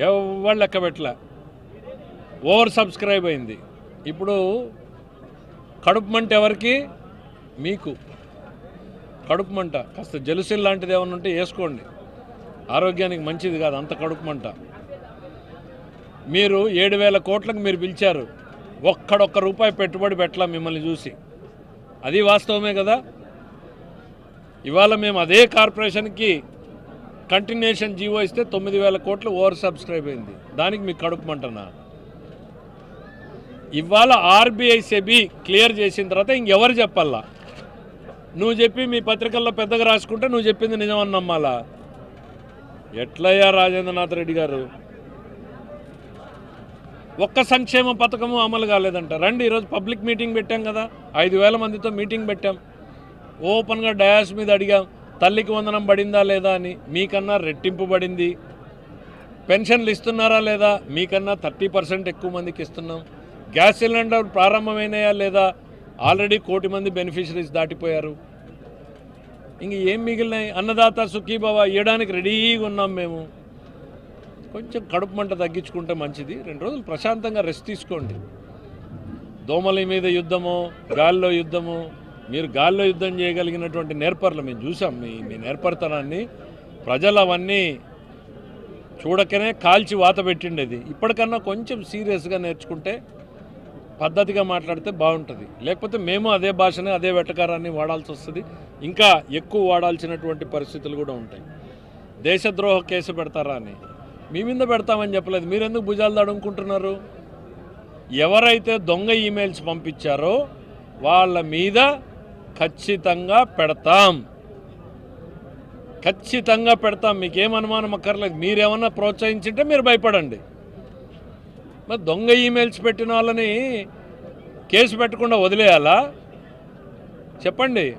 ఎవరు లెక్క పెట్టలే. ఓవర్ సబ్స్క్రైబ్ అయింది. ఇప్పుడు కడుపు మంట ఎవరికి? మీకు. కడుపు మంట. కాస్త జలుసిల్ లాంటిది ఏమైనా ఉంటే వేసుకోండి. ఆరోగ్యానికి మంచిది కాదు అంత కడుపు మంట. మీరు ఏడు వేల కోట్లకు మీరు పిలిచారు. ఒక్కడొక్క రూపాయి పెట్టుబడి పెట్టలా మిమ్మల్ని చూసి. అది వాస్తవమే కదా? ఇవాళ మేము అదే కార్పొరేషన్కి కంటిన్యూషన్ జీవో ఇస్తే తొమ్మిది వేల కోట్లు ఓవర్ సబ్స్క్రైబ్ అయింది. దానికి మీకు కడుపు ఇవాళ ఆర్బీఐ సెబీ క్లియర్ చేసిన తర్వాత ఇంకెవరు చెప్పాలా? నువ్వు చెప్పి మీ పత్రికల్లో పెద్దగా రాసుకుంటే నువ్వు చెప్పింది నిజమని నమ్మాలా? ఎట్లయ్యా రాజేంద్రనాథ్ రెడ్డి గారు? ఒక్క సంక్షేమ పథకము అమలు కాలేదంట. రండి ఈరోజు పబ్లిక్ మీటింగ్ పెట్టాం కదా. ఐదు వేల మందితో మీటింగ్ పెట్టాం. ఓపెన్గా డయాస్ మీద అడిగాం. తల్లికి వందనం పడిందా లేదా అని మీకన్నా రెట్టింపు పడింది? పెన్షన్లు ఇస్తున్నారా లేదా? మీకన్నా థర్టీ పర్సెంట్ ఎక్కువ మందికి ఇస్తున్నాం. గ్యాస్ సిలిండర్ ప్రారంభమైనాయా లేదా? ఆల్రెడీ కోటి మంది బెనిఫిషరీస్ దాటిపోయారు. ఇంక ఏం మిగిలినాయి? అన్నదాత సుఖీబాబా ఇవ్వడానికి రెడీగా ఉన్నాం మేము. కొంచెం కడుపు మంట తగ్గించుకుంటే మంచిది. రెండు రోజులు ప్రశాంతంగా రెస్ట్ తీసుకోండి. దోమల మీద యుద్ధము గాల్లో యుద్ధము మీరు గాల్లో యుద్ధం చేయగలిగినటువంటి నేర్పర్లు మేము చూసాం. మీ మీ నేర్పరితనాన్ని ప్రజలు అవన్నీ చూడకనే కాల్చి వాత పెట్టిండేది. ఇప్పటికన్నా కొంచెం సీరియస్గా నేర్చుకుంటే పద్ధతిగా మాట్లాడితే బాగుంటుంది. లేకపోతే మేము అదే భాషనే అదే వెటకారాన్ని వాడాల్సి వస్తుంది. ఇంకా ఎక్కువ వాడాల్సినటువంటి పరిస్థితులు కూడా ఉంటాయి. దేశద్రోహ కేసు పెడతారా అని. మీ మీద పెడతామని చెప్పలేదు. మీరెందుకు భుజాలు తడుముకుంటున్నారు ఎవరైతే దొంగ ఈమెయిల్స్ పంపించారో వాళ్ళ మీద ఖచ్చితంగా పెడతాం. ఖచ్చితంగా పెడతాం. మీకేం అనుమానం అక్కర్లేదు. మీరేమన్నా ప్రోత్సహించింటే మీరు భయపడండి. మరి దొంగ ఈమెయిల్స్ పెట్టిన వాళ్ళని కేసు పెట్టకుండా వదిలేయాలా? చెప్పండి.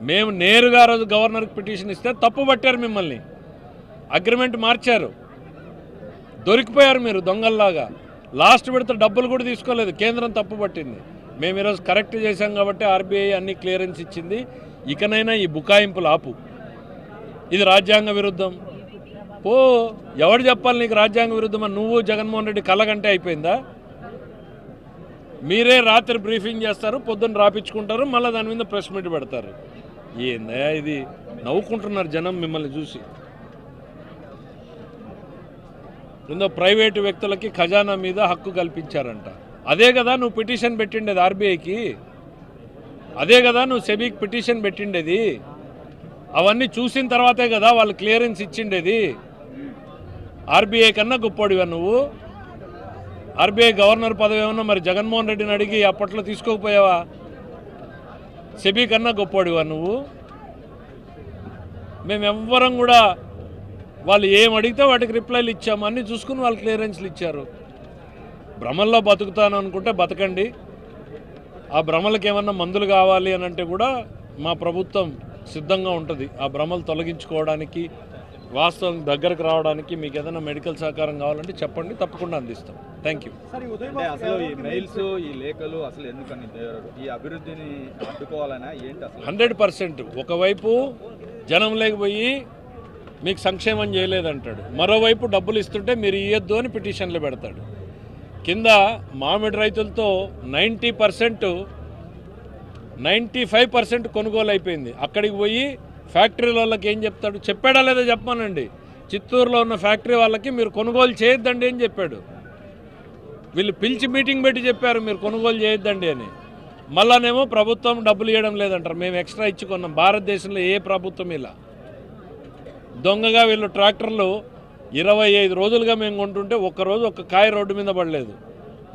మేము నేరుగా ఆ రోజు గవర్నర్కి పిటిషన్ ఇస్తే తప్పు పట్టారు మిమ్మల్ని. అగ్రిమెంట్ మార్చారు. దొరికిపోయారు మీరు దొంగల్లాగా. లాస్ట్ విడత డబ్బులు కూడా తీసుకోలేదు. కేంద్రం తప్పు పట్టింది. మేము ఈరోజు కరెక్ట్ చేశాం కాబట్టి ఆర్బీఐ అన్ని క్లియరెన్స్ ఇచ్చింది. ఇకనైనా ఈ బుకాయింపులు ఆపు. ఇది రాజ్యాంగ విరుద్ధం. పో ఎవడు చెప్పాలి నీకు రాజ్యాంగ విరుద్ధం నువ్వు జగన్మోహన్ రెడ్డి కలగంటే అయిపోయిందా? మీరే రాత్రి బ్రీఫింగ్ చేస్తారు పొద్దున్న రాపించుకుంటారు మళ్ళీ దాని మీద ప్రెస్ మీట్ పెడతారు. ఏందా ఇది? నవ్వుకుంటున్నారు జనం మిమ్మల్ని చూసి. ఇందో ప్రైవేటు వ్యక్తులకి ఖజానా మీద హక్కు కల్పించారంట. అదే కదా నువ్వు పిటిషన్ పెట్టిండేది ఆర్బీఐకి? అదే కదా నువ్వు సెబీకి పిటిషన్ పెట్టిండేది? అవన్నీ చూసిన తర్వాతే కదా వాళ్ళు క్లియరెన్స్ ఇచ్చిండేది. ఆర్బీఐ కన్నా గొప్పోడివా నువ్వు? ఆర్బీఐ గవర్నర్ పదవి ఏమన్నా మరి జగన్మోహన్ రెడ్డిని అడిగి అప్పట్లో తీసుకోకపోయావా? సెబీ కన్నా గొప్పోడివా నువ్వు? మేమెవ్వరం కూడా వాళ్ళు ఏం అడిగితే వాటికి రిప్లైలు ఇచ్చాము. అన్నీ చూసుకుని వాళ్ళు క్లియరెన్స్లు ఇచ్చారు. భ్రమల్లో బతుకుతాను అనుకుంటే బతకండి. ఆ భ్రమలకు ఏమన్నా మందులు కావాలి అని అంటే కూడా మా ప్రభుత్వం సిద్ధంగా ఉంటుంది. ఆ భ్రమలు తొలగించుకోవడానికి వాస్తవం దగ్గరకు రావడానికి మీకు ఏదైనా మెడికల్ సహకారం కావాలంటే చెప్పండి తప్పకుండా అందిస్తాం. థ్యాంక్ యూ అంటే అసలు ఈ మెయిల్స్ ఈ లేఖలు అసలు ఎందుకని? ఈ అభివృద్ధిని అడ్డుకోవాలనా? ఏంటి అసలు? Hundred percent. ఒకవైపు జనం లేకపోయి మీకు సంక్షేమం చేయలేదంటాడు. మరోవైపు డబ్బులు ఇస్తుంటే మీరు ఇవ్వద్దు అని పిటిషన్లు పెడతాడు. కింద మామిడి రైతులతో ninety percent ninety five percent కొనుగోలు అయిపోయింది అక్కడికి పోయి ఫ్యాక్టరీల వాళ్ళకి ఏం చెప్తాడు? చెప్పాడా లేదా చెప్పానండి చిత్తూరులో ఉన్న ఫ్యాక్టరీ వాళ్ళకి మీరు కొనుగోలు చేయొద్దండి అని చెప్పాడు. వీళ్ళు పిలిచి మీటింగ్ పెట్టి చెప్పారు మీరు కొనుగోలు చేయొద్దండి అని. మళ్ళానేమో ప్రభుత్వం డబ్బులు ఇవ్వడం లేదంటారు. మేము ఎక్స్ట్రా ఇచ్చుకున్నాం భారతదేశంలో ఏ ప్రభుత్వం ఇలా. దొంగగా వీళ్ళు ట్రాక్టర్లు ఇరవై ఐదు రోజులుగా మేము కొంటుంటే ఒక్కరోజు ఒక్క కాయ రోడ్డు మీద పడలేదు.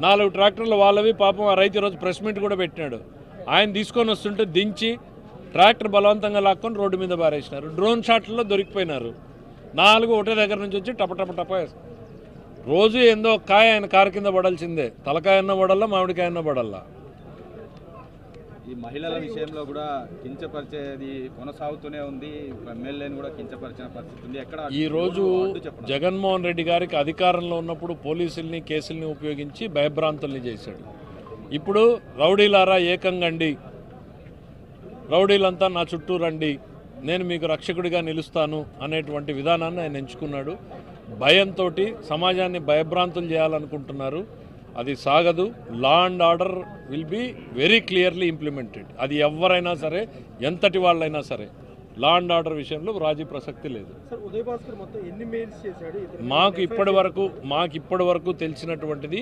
నాలుగు ట్రాక్టర్లు వాళ్ళవి పాపం ఆ రైతు ఈరోజు ప్రెస్ మీట్ కూడా పెట్టినాడు. ఆయన తీసుకొని వస్తుంటే దించి ట్రాక్టర్ బలవంతంగా లాక్కొని రోడ్డు మీద పారేసినారు. డ్రోన్ షాట్లలో దొరికిపోయినారు. నాలుగు ఒకటే దగ్గర నుంచి వచ్చి టపటప టప రోజు ఏందో కాయ ఆయన కారు కింద పడాల్సిందే. తలకాయ అన్న పడల్లా మామిడికాయ అన్న పడల్లా. ఈ మహిళల విషయంలో కూడా కించపరిచేది కొనసాగుతూనే ఉంది. ఎమ్మెల్యేని కూడా కించపరిచిన పరిస్థితి ఉంది. ఎక్కడ ఈ రోజు అడ్డు చెప్పండి జగన్మోహన్ రెడ్డి గారికి అధికారంలో ఉన్నప్పుడు పోలీసుల్ని కేసుల్ని ఉపయోగించి భయభ్రాంతుల్ని చేశాడు. ఇప్పుడు రౌడీలారా ఏకంగండి రౌడీలంతా నా చుట్టూ రండి. నేను మీకు రక్షకుడిగా నిలుస్తాను అనేటువంటి విధానాన్ని ఆయన ఎంచుకున్నాడు. భయంతో సమాజాన్ని భయభ్రాంతులు చేయాలనుకుంటున్నారు. అది సాగదు. Law and order will be very clearly implemented అది ఎవరైనా సరే ఎంతటి వాళ్ళైనా సరే లా అండ్ ఆర్డర్ విషయంలో రాజీ ప్రసక్తి లేదు. మాకు ఇప్పటి వరకు మాకు ఇప్పటి వరకు తెలిసినటువంటిది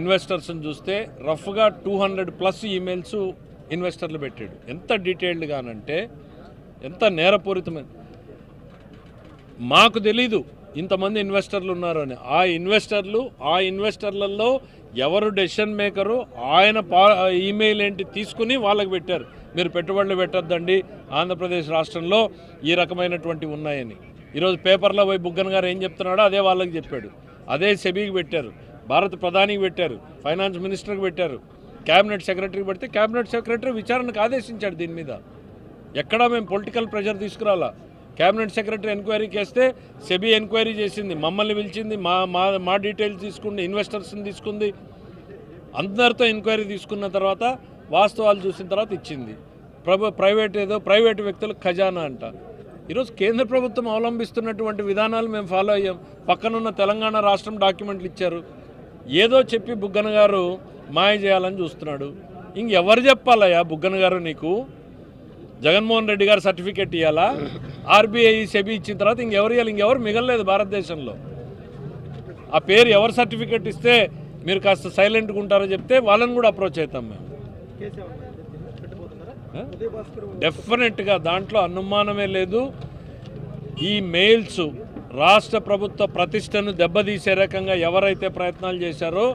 ఇన్వెస్టర్స్ని చూస్తే రఫ్గా టూ హండ్రెడ్ ప్లస్ ఈమెయిల్స్ ఇన్వెస్టర్లు పెట్టాడు. ఎంత డీటెయిల్డ్గానంటే ఎంత నేరపూరితమైన మాకు తెలీదు. ఇంతమంది ఇన్వెస్టర్లు ఉన్నారు అని. ఆ ఇన్వెస్టర్లు ఆ ఇన్వెస్టర్లలో ఎవరు డెసిషన్ మేకరు ఆయన పా ఈమెయిల్ ఏంటి తీసుకుని వాళ్ళకి పెట్టారు. మీరు పెట్టుబడులు పెట్టొద్దండి ఆంధ్రప్రదేశ్ రాష్ట్రంలో ఈ రకమైనటువంటి ఉన్నాయని. ఈరోజు పేపర్లో పోయి బుగ్గన్ గారు ఏం చెప్తున్నాడో అదే వాళ్ళకి చెప్పాడు. అదే సెబీకి పెట్టారు. భారత ప్రధానికి పెట్టారు. ఫైనాన్స్ మినిస్టర్కి పెట్టారు. క్యాబినెట్ సెక్రటరీకి పెడితే క్యాబినెట్ సెక్రటరీ విచారణకు ఆదేశించాడు దీని మీద. ఎక్కడా మేము పొలిటికల్ ప్రెషర్ తీసుకురాలా? క్యాబినెట్ సెక్రటరీ ఎంక్వైరీకి వేస్తే సెబీ ఎంక్వైరీ చేసింది మమ్మల్ని పిలిచింది మా మా మా డీటెయిల్స్ తీసుకుంది ఇన్వెస్టర్స్ని తీసుకుంది. అందరితో ఎంక్వైరీ తీసుకున్న తర్వాత వాస్తవాలు చూసిన తర్వాత ఇచ్చింది. ప్రభు ప్రైవేట్ ఏదో ప్రైవేట్ వ్యక్తులకు ఖజానా అంట. ఈరోజు కేంద్ర ప్రభుత్వం అవలంబిస్తున్నటువంటి విధానాలు మేము ఫాలో అయ్యాం. పక్కనున్న తెలంగాణ రాష్ట్రం డాక్యుమెంట్లు ఇచ్చారు. ఏదో చెప్పి బుగ్గన గారు మాయ చేయాలని చూస్తున్నాడు. ఇంకెవరు చెప్పాలయ్యా బుగ్గన గారు నీకు? జగన్మోహన్ రెడ్డి గారు సర్టిఫికేట్ ఇవ్వాలా ఆర్బీఐ సెబీ ఇచ్చిన తర్వాత ఇంకెవరు ఇవ్వాలి ఇంకెవరు మిగలలేదు భారతదేశంలో. ఆ పేరు ఎవరు సర్టిఫికేట్ ఇస్తే మీరు కాస్త సైలెంట్గా ఉంటారో చెప్తే వాళ్ళని కూడా అప్రోచ్ అవుతాం మేము. డెఫినెట్గా దాంట్లో అనుమానమే లేదు. ఈ మెయిల్స్ రాష్ట్ర ప్రభుత్వ ప్రతిష్టను దెబ్బతీసే రకంగా ఎవరైతే ప్రయత్నాలు చేశారో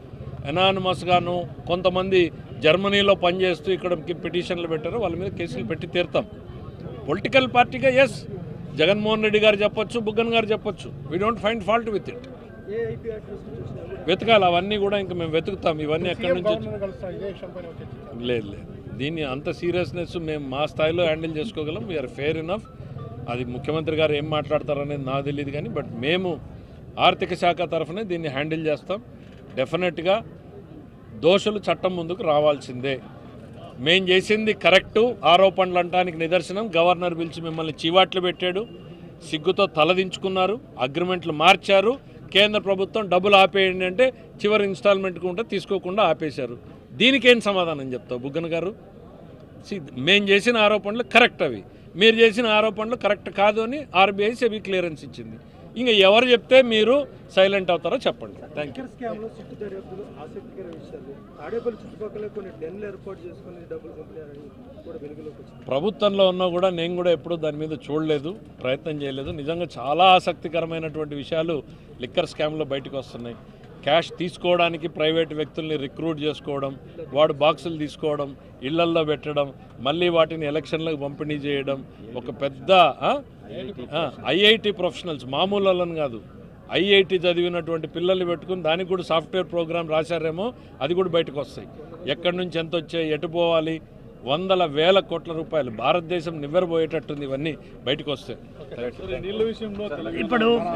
ఎనానమస్గాను కొంతమంది జర్మనీలో పనిచేస్తూ ఇక్కడ పిటిషన్లు పెట్టారో వాళ్ళ మీద కేసులు పెట్టి తీరుతాం. పొలిటికల్ పార్టీగా ఎస్ జగన్మోహన్ రెడ్డి గారు చెప్పొచ్చు బుగ్గన్ గారు చెప్పొచ్చు. We don't find fault with it వెతకాలి అవన్నీ కూడా ఇంకా మేము వెతుకుతాం. ఇవన్నీ ఎక్కడి నుంచి లేదు లేదు. దీన్ని అంత సీరియస్నెస్ మేము మా స్థాయిలో హ్యాండిల్ చేసుకోగలం. వీఆర్ ఫెయిర్ ఇనఫ్ అది ముఖ్యమంత్రి గారు ఏం మాట్లాడతారనేది నాకు తెలియదు కానీ బట్ మేము ఆర్థిక శాఖ తరఫునే దీన్ని హ్యాండిల్ చేస్తాం. డెఫినెట్గా దోషులు చట్టం ముందుకు రావాల్సిందే. మేం చేసింది కరెక్టు. ఆరోపణలు అంటానికి నిదర్శనం. గవర్నర్ పిలిచి మిమ్మల్ని చీవాట్లు పెట్టాడు. సిగ్గుతో తలదించుకున్నారు అగ్రిమెంట్లు మార్చారు. కేంద్ర ప్రభుత్వం డబ్బులు ఆపేయండి అంటే చివరి ఇన్స్టాల్మెంట్ ఉంటే తీసుకోకుండా ఆపేశారు. దీనికేం సమాధానం చెప్తావు బుగ్గన గారు? మేం చేసిన ఆరోపణలు కరెక్ట్ అవి. మీరు చేసిన ఆరోపణలు కరెక్ట్ కాదు అని ఆర్బీఐ సెబీ క్లియరెన్స్ ఇచ్చింది. ఇంకా ఎవరు చెప్తే మీరు సైలెంట్ అవుతారో చెప్పండి. థ్యాంక్ యూ ప్రభుత్వంలో ఉన్నా కూడా నేను కూడా ఎప్పుడూ దాని మీద చూడలేదు ప్రయత్నం చేయలేదు. నిజంగా చాలా ఆసక్తికరమైనటువంటి విషయాలు లిక్కర్ స్కామ్లో బయటకు వస్తున్నాయి. క్యాష్ తీసుకోవడానికి ప్రైవేట్ వ్యక్తుల్ని రిక్రూట్ చేసుకోవడం వాడు బాక్సులు తీసుకోవడం ఇళ్ళల్లో పెట్టడం మళ్ళీ వాటిని ఎలక్షన్లకు పంపిణీ చేయడం ఒక పెద్ద ఐఐటి ప్రొఫెషనల్స్ మామూలు వాళ్ళని కాదు. ఐఐటి చదివినటువంటి పిల్లల్ని పెట్టుకుని దానికి కూడా సాఫ్ట్వేర్ ప్రోగ్రామ్ రాశారేమో అది కూడా బయటకు వస్తాయి. ఎక్కడి నుంచి ఎంత వచ్చాయి ఎటు పోవాలి? వందల వేల కోట్ల రూపాయలు భారతదేశం నివ్వెరబోయేటట్టుంది ఇవన్నీ బయటకు వస్తాయి. నీళ్ళ విషయంలో ఇప్పుడు